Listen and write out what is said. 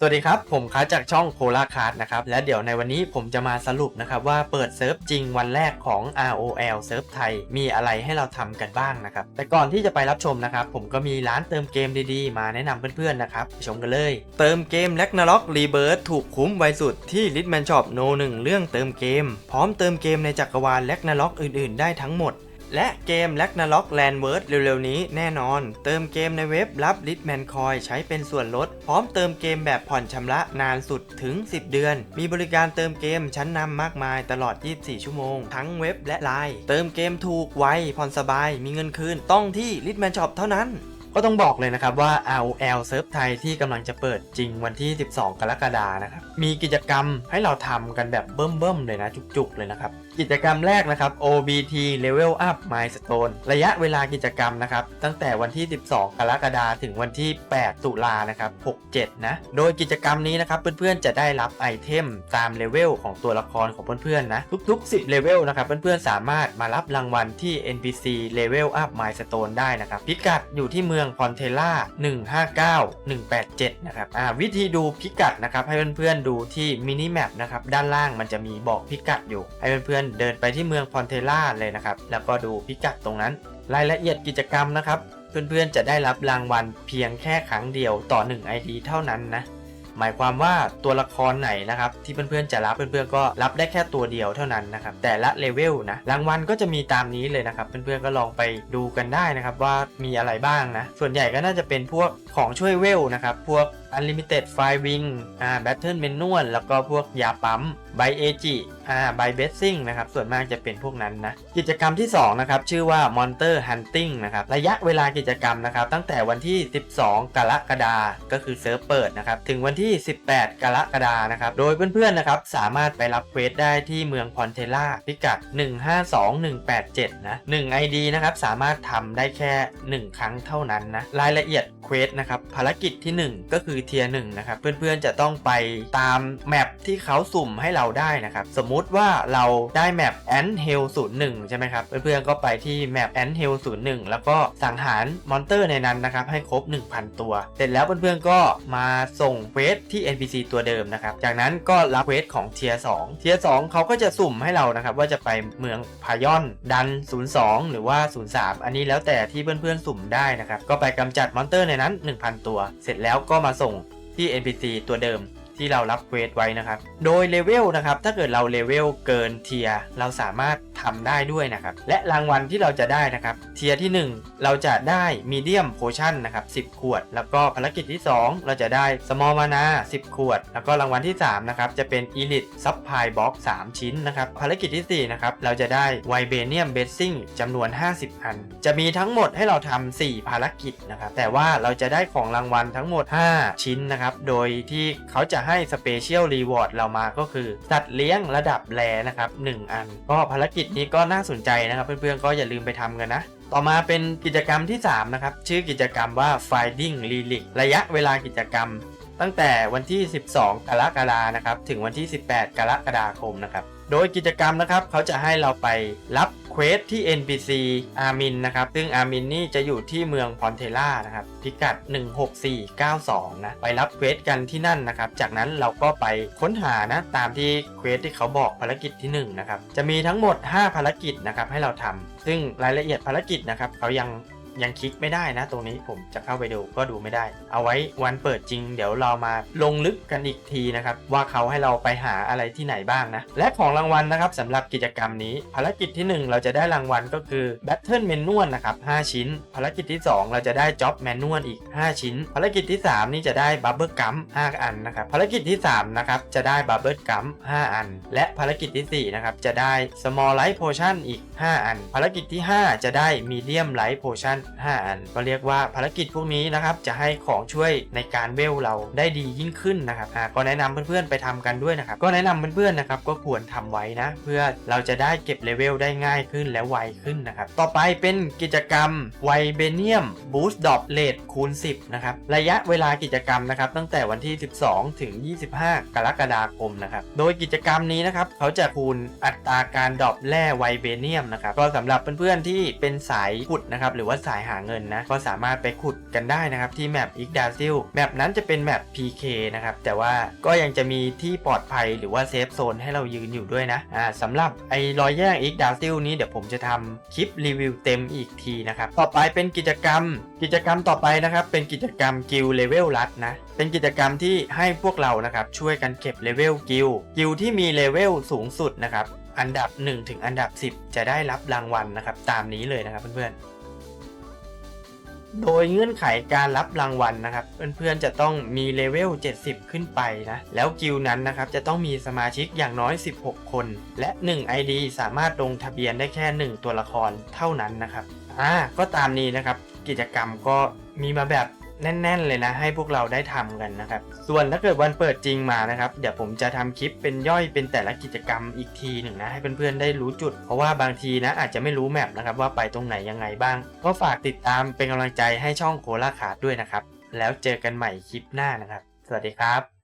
สวัสดีครับ ผมค้าจากช่องโคลาคาร์ดนะครับ และเดี๋ยวในวันนี้ผมจะมาสรุปนะครับ ว่าเปิดเซิร์ฟจริงวันแรกของ ROL เซิร์ฟไทย มีอะไรให้เราทำกันบ้างนะครับ แต่ก่อนที่จะไปรับชมนะครับ ผมก็มีร้านเติมเกมดีๆ มาแนะนำเพื่อนๆนะครับไปชมกันเลย เติมเกม r a g n a r o k Rebirth ถูกคุ้มไวสุดที่ Litman Shop No 1เรื่องเติมเกม พร้อมเติมเกมในจักรวาล r a g n a r o k อื่นๆ ได้ทั้งหมด และเกม r a g n a r o k Landward เร็วๆ นี้แน่นอน เติมเกมในเว็บรับ Litman c o i ใช้เป็นส่วนลด พร้อมเติมเกมแบบผ่อนชำระนานสุดถึง 10 เดือน มีบริการเติมเกมชั้นนำมากมายตลอด 24 ชั่วโมง ทั้งเว็บและไลน์เติมเกมถูกไวผ่อนสบาย มีเงินคืน ต้องที่ Litman Shop เท่านั้นก็ต้องบอกเลยนะครับว่า ROL เซิร์ฟไทยที่กำลังจะเปิดจริงวันที่ 12 กรกฎานะครับ มีกิจกรรมให้เราทำกันแบบเบิ่มๆเลยนะจุกๆเลยนะครับ กิจกรรมแรกนะครับ OBT Level Up Milestone ระยะเวลากิจกรรมนะครับ ตั้งแต่วันที่ 12 กรกฎาคมถึงวันที่ 8 ตุลานะครับ 67 นะ โดยกิจกรรมนี้นะครับ เพื่อนๆ จะได้รับไอเทมตามเลเวลของตัวละครของเพื่อนๆ นะ ทุก ๆ 10 เลเวลนะครับ เพื่อนๆ สามารถมารับรางวัลที่ NPC Level Up Milestone ได้นะครับ พิกัดอยู่ที่เมืองพอนเทล่า159 187 นะครับ อ่า วิธีดูพิกัดนะครับ ให้เพื่อนๆ ดูที่มินิแมปนะครับ ด้านล่างมันจะมีบอกพิกัดอยู่ ให้เพื่อนๆเดินไปที่เมืองพอนเทล่าเลยนะครับ แล้วก็ดูพิกัดตรงนั้น รายละเอียดกิจกรรมนะครับ เพื่อนๆจะได้รับรางวัลเพียงแค่ครั้งเดียวต่อ 1 ID เท่านั้นนะ หมายความว่าตัวละครไหนนะครับ ที่เพื่อนๆจะรับเพื่อนๆก็รับได้แค่ตัวเดียวเท่านั้นนะครับ แต่ละเลเวลนะรางวัลก็จะมีตามนี้เลยนะครับเพื่อนๆก็ลองไปดูกันได้นะครับว่ามีอะไรบ้างนะ ส่วนใหญ่ก็น่าจะเป็นพวกของช่วยเวลนะครับ พวก Unlimited Fire Wing อ่า Battle Manual แล้วก็พวกยาปั๊ม ไบเอจิอ่าไบเบสซิ่งนะครับส่วนมากจะเป็นพวกนั้นนะกิจกรรมที่2นะครับชื่อว่า Monster Hunting นะครับระยะเวลากิจกรรมนะครับตั้งแต่วันที่ 12 กรกฎาคมก็คือเซิร์ฟเปิดนะครับถึงวันที่ 18 กรกฎาคมนะครับโดยเพื่อนๆนะครับสามารถไปรับเควสได้ที่เมืองพอนเทล่าพิกัด 152187นะ1 ID นะครับสามารถทำได้แค่ 1 ครั้งเท่านั้นนะรายละเอียดเควสนะครับภารกิจที่ 1 ก็คือเทียร์หนะครับเพื่อนๆจะต้องไปตามแมปที่เขาสุ่มให้เราได้นะครับ สมมุติว่าเราได้แมปแอนเฮล01ใช่ไหมครับ เพื่อนๆก็ไปที่แมปแอนเฮล01แล้วก็สังหารมอนเตอร์ในนั้นนะครับ ให้ครบ 1,000 ตัว เสร็จแล้วเพื่อนๆก็มาส่งเควสที่ NPC ตัวเดิมนะครับ จากนั้นก็รับเควสของเทียร์2เทียร์2เขาก็จะสุ่มให้เรานะครับ ว่าจะไปเมืองพายอนดัน 02 หรือว่า 03 อันนี้แล้วแต่ที่เพื่อนๆสุ่มได้นะครับ ก็ไปกำจัดมอนเตอร์ในนั้น 1,000 ตัว เสร็จแล้วก็มาส่งที่ NPC ตัวเดิม ที่เรารับเวทไว้นะครับ โดยเลเวลนะครับ ถ้าเกิดเราเลเวลเกินเทียเราสามารถทำได้ด้วยนะครับ และรางวัลที่เราจะได้นะครับ เทียร์ที่ 1 เราจะได้มีเดียมโพชั่นนะครับ10 ขวด แล้วก็ภารกิจที่ 2 เราจะได้สมอลมานา10 ขวด แล้วก็รางวัลที่3นะครับจะเป็น Elite Supply Box 3ชิ้นนะครับภารกิจที่4นะครับเราจะได้ไวเบเนียมเบสซิ่งจำนวน 50 อัน จะมีทั้งหมดให้เราทำ4ภารกิจนะครับแต่ว่าเราจะได้ของรางวัลทั้งหมด 5 ชิ้นนะครับโดยที่เขาจะให้สเปเชียลรีวอร์ดเรามาก็คือสัตว์เลี้ยงระดับแรนะครับ1อัน ก็ภารกิจนี้ก็น่าสนใจนะครับเพื่อนๆก็อย่าลืมไปทำกันนะ ต่อมาเป็นกิจกรรมที่ 3 นะครับ ชื่อกิจกรรมว่า Finding Relic ระยะเวลากิจกรรม ตั้งแต่วันที่ 12 กรกฎานะครับ ถึงวันที่ 18 กรกฎาคมนะครับ โดยกิจกรรมนะครับเขาจะให้เราไปรับเควสที่ NPC อาร์มินนะครับ ซึ่งอาร์มินนี่จะอยู่ที่เมืองพอนเทล่านะครับ พิกัด 16492 นะ ไปรับเควสกันที่นั่นนะครับ จากนั้นเราก็ไปค้นหานะตามที่เควสที่เขาบอกภารกิจที่1นะครับ จะมีทั้งหมด 5 ภารกิจนะครับให้เราทำซึ่งรายละเอียดภารกิจนะครับเขายัง ยังคลิกไม่ได้นะตรงนี้ผมจะเข้าไปดูก็ดูไม่ได้ เอาไว้วันเปิดจริง เดี๋ยวเรามาลงลึกกันอีกทีนะครับว่าเขาให้เราไปหาอะไรที่ไหนบ้างนะ และของรางวัลนะครับสำหรับกิจกรรมนี้ ภารกิจที่ 1 เราจะได้รางวัลก็คือ Battle Manual นะครับ5ชิ้น ภารกิจที่ 2 เราจะได้ Job Manual อีก 5 ชิ้น ภารกิจที่ 3 นี่จะได้ Bubble Gum 5 อันนะครับภารกิจที่3นะครับจะได้ Bubble Gum 5 อัน และภารกิจทีสี่4นะครับจะได้ Small Light Potion อีก 5 อัน ภารกิจที่ 5 จะได้ Medium Light Potion 5 อัน ก็เรียกว่าภารกิจพวกนี้นะครับจะให้ของช่วยในการเวลเราได้ดียิ่งขึ้นนะครับก็แนะนำเพื่อนๆไปทำกันด้วยนะครับก็แนะนำเพื่อนๆนะครับก็ควรทำไว้นะเพื่อเราจะได้เก็บเลเวลได้ง่ายขึ้นและไวขึ้นนะครับต่อไปเป็นกิจกรรมไวเบเนียมบูสต์ดอ r เลทคูณ 10นะครับระยะเวลากิจกรรมนะครับตั้งแต่วันที่ 12 ถึง 25 กรกฎาคมนะครับโดยกิจกรรมนี้นะครับเขาจะคูณอัตราการดรอปแร่ไวเบเนียมนะครับก็สำหรับเพื่อนๆที่เป็นสายขุดนะครับหรือว่าสายายหาเงินนะก็สามารถไปขุดกันได้นะครับที่แมปอีกดาซิลแมปนั้นจะเป็นแมป PK นะครับแต่ว่าก็ยังจะมีที่ปลอดภัยหรือว่าเซฟโซนให้เรายืนอยู่ด้วยนะอ่าสำหรับไอ้รอยแยกอีกดาซิลนี้เดี๋ยวผมจะทำคลิปรีวิวเต็มอีกทีนะครับต่อไปเป็นกิจกรรม กิจกรรมต่อไปนะครับเป็นกิจกรรมกิลเลเวลรัดนะเป็นกิจกรรมที่ให้พวกเรานะครับช่วยกันเก็บเลเวลกิลกิลที่มีเลเวลสูงสุดนะครับอันดับ 1 ถึงอันดับ 10 จะได้รับรางวัลนะครับตามนี้เลยนะครับเพื่อนๆ โดยเงื่อนไขการรับรางวัลนะครับ เพื่อนๆจะต้องมีเลเวล 70 ขึ้นไปนะ แล้วกิลนั้นนะครับจะต้องมีสมาชิกอย่างน้อย 16 คน และ 1 ID สามารถลงทะเบียนได้แค่ 1 ตัวละครเท่านั้นนะครับ อ่า ก็ตามนี้นะครับ กิจกรรมก็มีมาแบบ แน่น ๆ เลยนะ ให้พวกเราได้ทำกันนะครับ ส่วนถ้าเกิดวันเปิดจริงมานะครับ เดี๋ยวผมจะทำคลิปเป็นย่อยเป็นแต่ละกิจกรรมอีกทีหนึ่งนะให้เพื่อนๆได้รู้จุด เพราะว่าบางทีนะอาจจะไม่รู้แมปนะครับว่าไปตรงไหนยังไงบ้าง ก็ฝากติดตามเป็นกำลังใจให้ช่องโคลาขาดด้วยนะครับ แล้วเจอกันใหม่คลิปหน้านะครับ สวัสดีครับ